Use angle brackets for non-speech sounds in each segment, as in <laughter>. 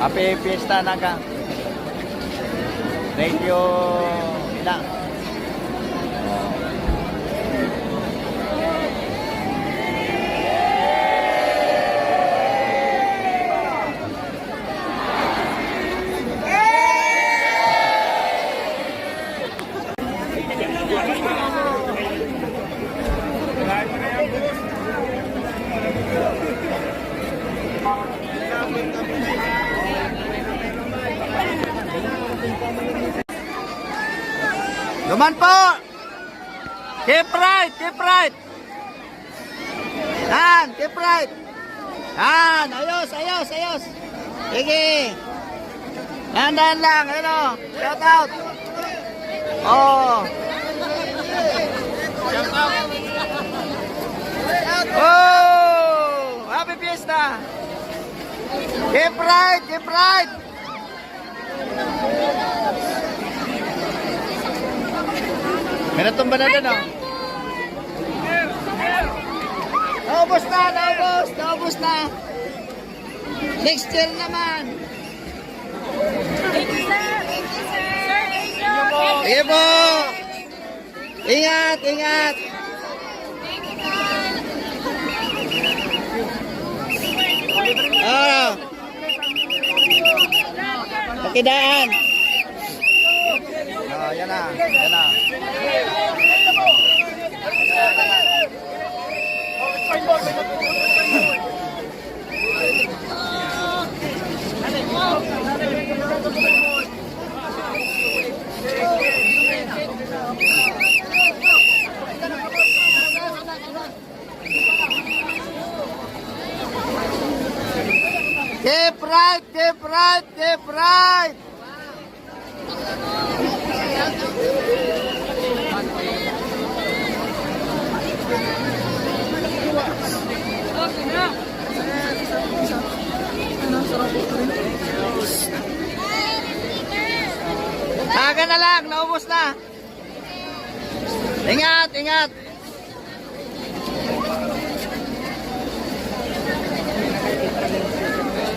Happy Fiesta na ka. Thank you. Ina. Luman po! Keep right! Keep right! Yan! Keep right! Yan! Ayos! Ayos! Ayos! Sige! Yan, yan lang! Ayun o! Shout out! Oh! Shout out! Oh! Happy Fiesta! Keep right! Keep right! May natumba na dun, oh. Naubos na, naubos, naubos na. Next year naman. Sige po. Ingat, ingat. Ah. Pakidaan. Oh, yan na, yan na. Keep right, keep right, keep right. Aga na naubos na. Ingat, ingat.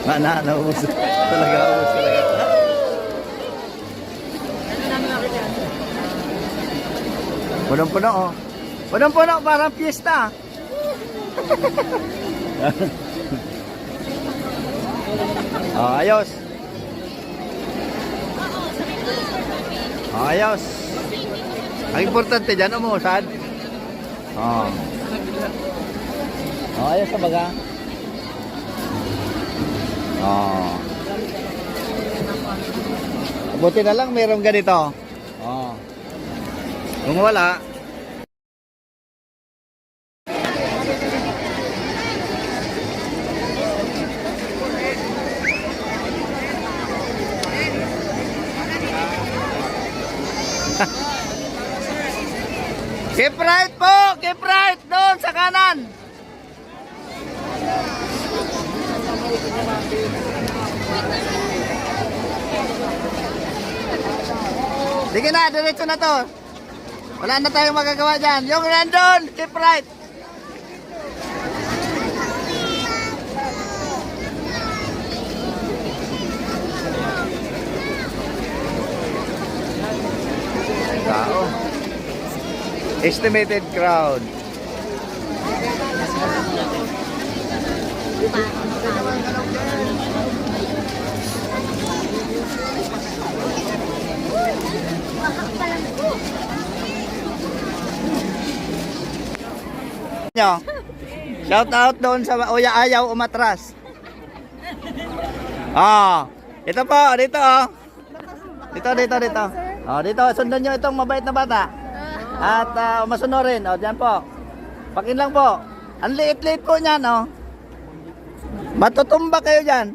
Na, na, naubos. Talaga, naubos talaga. Punong-puno, oh. Punong-puno, parang piyesta. <laughs> oh, ayos. Oh, ayos. Ang importante dyan, umuusad. Oh. Oh, ayos sa baga. Oh. Buti na lang mayroong ganito. Oh. Kung wala, Keep right po! Keep right! Doon sa kanan! Sige na, diretso na to. Wala na tayong magagawa dyan. Yung nandun, keep right. Tao. Estimated crowd. Nyo. Shout out doon sa Uya Ayaw Umatras. Ah, ito po, dito oh. Dito, dito, dito. Oh, dito, sundan nyo itong mabait na bata. At uh, masunurin, oh, diyan po. Pakin lang po. Ang liit-liit po niyan, oh. Matutumba kayo diyan.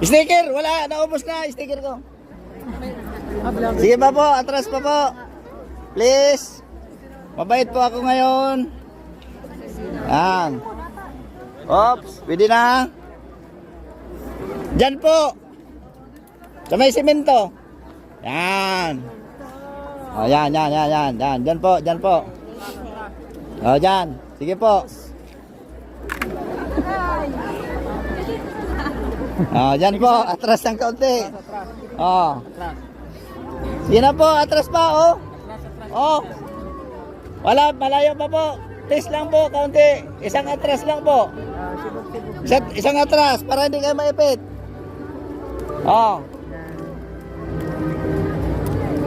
Sticker, <laughs> wala, naubos na sticker ko. Sige pa po, atras pa po. Please. Mabait po ako ngayon. Yan. Oops, pwede na. Diyan po. Sa may simento. Yan. O, yan, yan, yan, yan. Yan, diyan po, diyan po. O, diyan. Sige po. Ah, dyan po, atras ng kaunti. Oh. Sige na po, atras pa, oh. Oh. Wala, malayo pa po. Please lang po, kaunti. Isang atras lang po. Isang, isang atras, para hindi kayo maipit. Oh.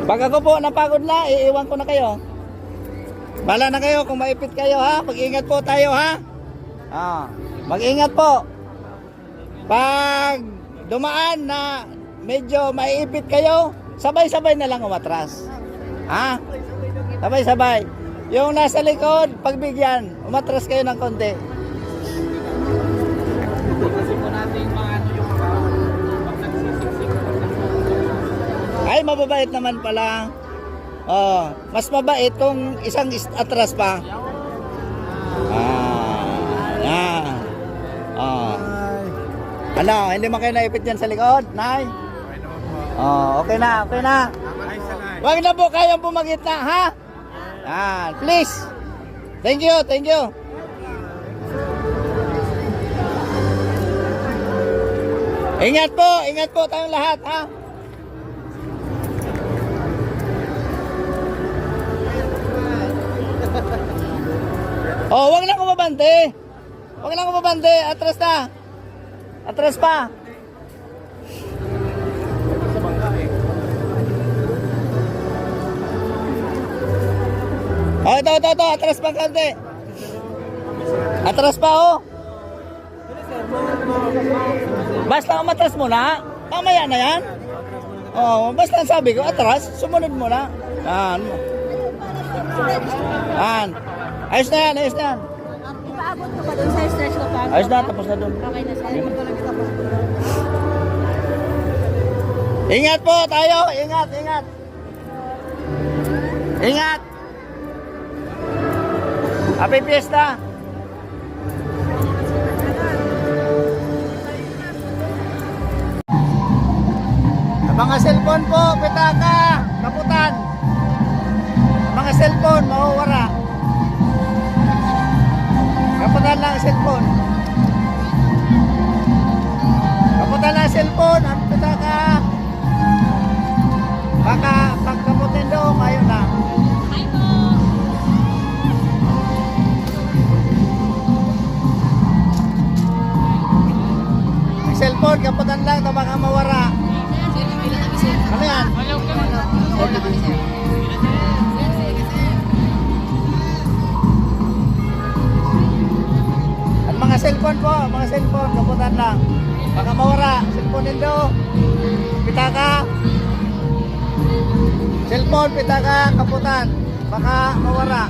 Pag ako po napagod na, iiwan ko na kayo. Bala na kayo kung maipit kayo ha. Mag-ingat po tayo ha. Ah, mag-ingat po. Pag dumaan na medyo maiipit kayo, sabay-sabay na lang umatras. Ha? Sabay-sabay. Yung nasa likod, pagbigyan, umatras kayo ng konti. Ay, mababait naman pala. Oh, mas mabait kung isang is- atras pa. Ah, yan. Oh. Ano, hindi man kayo naipit dyan sa likod, Nay? Oh, okay na, okay na. Huwag na po kayong pumagit na, ha? Yan, please. Thank you, thank you. Ingat po, ingat po tayong lahat, ha? Oh, wag na kumabante. Wag na kumabante, atras na. Atras pa. Oh, ito, ito, ito. Atras pa konti. Atras pa, oh. Basta umatras muna. Mamaya na yan. Oh, basta sabi ko, atras. Sumunod muna. Yan. Yan. Ayos na yan, ayos na yan. Ipaabot ko pa doon sa stretch ko pa. Ayos na, tapos na doon. Okay na sir. Ingat po tayo, ingat, ingat. Ingat. Happy Fiesta. Mga cellphone po, pitaka, kaputan. Mga cellphone, mawawara. Kaputan lang ang cellphone. Kaputan lang ang cellphone, cellphone po, mga cellphone, kaputan lang. Baka mawara. Cellphone nindo. Pitaka. Cellphone, pitaka, kaputan. Baka mawara.